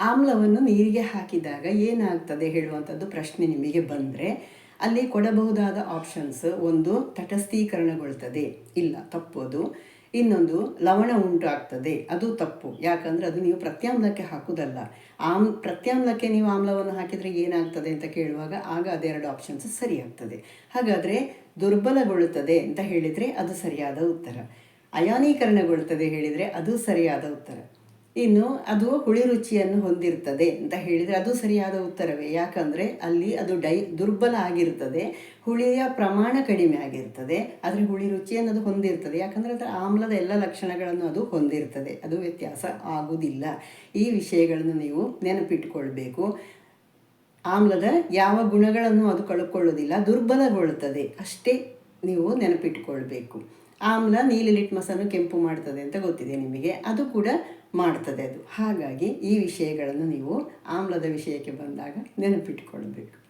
ಆಮ್ಲವನ್ನು ನೀರಿಗೆ ಹಾಕಿದಾಗ ಏನಾಗ್ತದೆ ಹೇಳುವಂಥದ್ದು ಪ್ರಶ್ನೆ ನಿಮಗೆ ಬಂದರೆ, ಅಲ್ಲಿ ಕೊಡಬಹುದಾದ ಆಪ್ಷನ್ಸ್ ಒಂದು ತಟಸ್ಥೀಕರಣಗೊಳ್ತದೆ, ಇಲ್ಲ ತಪ್ಪೋದು. ಇನ್ನೊಂದು ಲವಣ ಉಂಟಾಗ್ತದೆ, ಅದು ತಪ್ಪು. ಯಾಕಂದರೆ ಅದು ನೀವು ಪ್ರತ್ಯಾಮ್ಲಕ್ಕೆ ಹಾಕುವುದಲ್ಲ ಆಮ್, ಪ್ರತ್ಯಾಮ್ಲಕ್ಕೆ ನೀವು ಆಮ್ಲವನ್ನು ಹಾಕಿದರೆ ಏನಾಗ್ತದೆ ಅಂತ ಕೇಳುವಾಗ ಆಗ ಅದೆರಡು ಆಪ್ಷನ್ಸ್ ಸರಿಯಾಗ್ತದೆ. ಹಾಗಾದರೆ ದುರ್ಬಲಗೊಳ್ಳುತ್ತದೆ ಅಂತ ಹೇಳಿದರೆ ಅದು ಸರಿಯಾದ ಉತ್ತರ. ಅಯಾನೀಕರಣಗೊಳ್ಳುತ್ತದೆ ಹೇಳಿದರೆ ಅದು ಸರಿಯಾದ ಉತ್ತರ. ಇನ್ನು ಅದು ಹುಳಿ ರುಚಿಯನ್ನು ಹೊಂದಿರ್ತದೆ ಅಂತ ಹೇಳಿದರೆ ಅದು ಸರಿಯಾದ ಉತ್ತರವೇ. ಯಾಕಂದರೆ ಅಲ್ಲಿ ಅದು ಡೈ ದುರ್ಬಲ ಆಗಿರ್ತದೆ, ಹುಳಿಯ ಪ್ರಮಾಣ ಕಡಿಮೆ ಆಗಿರ್ತದೆ, ಆದರೆ ಹುಳಿ ರುಚಿಯನ್ನು ಅದು ಹೊಂದಿರ್ತದೆ. ಯಾಕಂದರೆ ಅದರ ಆಮ್ಲದ ಎಲ್ಲ ಲಕ್ಷಣಗಳನ್ನು ಅದು ಹೊಂದಿರ್ತದೆ. ಅದು ವ್ಯತ್ಯಾಸ ಆಗುವುದಿಲ್ಲ. ಈ ವಿಷಯಗಳನ್ನು ನೀವು ನೆನಪಿಟ್ಟುಕೊಳ್ಬೇಕು ಆಮ್ಲದ ಯಾವ ಗುಣಗಳನ್ನು ಅದು ಕಳ್ಕೊಳ್ಳೋದಿಲ್ಲ, ದುರ್ಬಲಗೊಳ್ಳುತ್ತದೆ. ಅಷ್ಟೇ ನೀವು ನೆನಪಿಟ್ಟುಕೊಳ್ಬೇಕು ಆಮ್ಲ ನೀಲಿ ಲಿಟ್ಮಸನ್ನು ಕೆಂಪು ಮಾಡ್ತದೆ ಅಂತ ಗೊತ್ತಿದೆ ನಿಮಗೆ. ಅದು ಕೂಡ ಮಾಡ್ತದೆ ಅದು. ಹಾಗಾಗಿ ಈ ವಿಷಯಗಳನ್ನು ನೀವು ಆಮ್ಲದ ವಿಷಯಕ್ಕೆ ಬಂದಾಗ ನೆನಪಿಟ್ಟುಕೊಳ್ಬೇಕು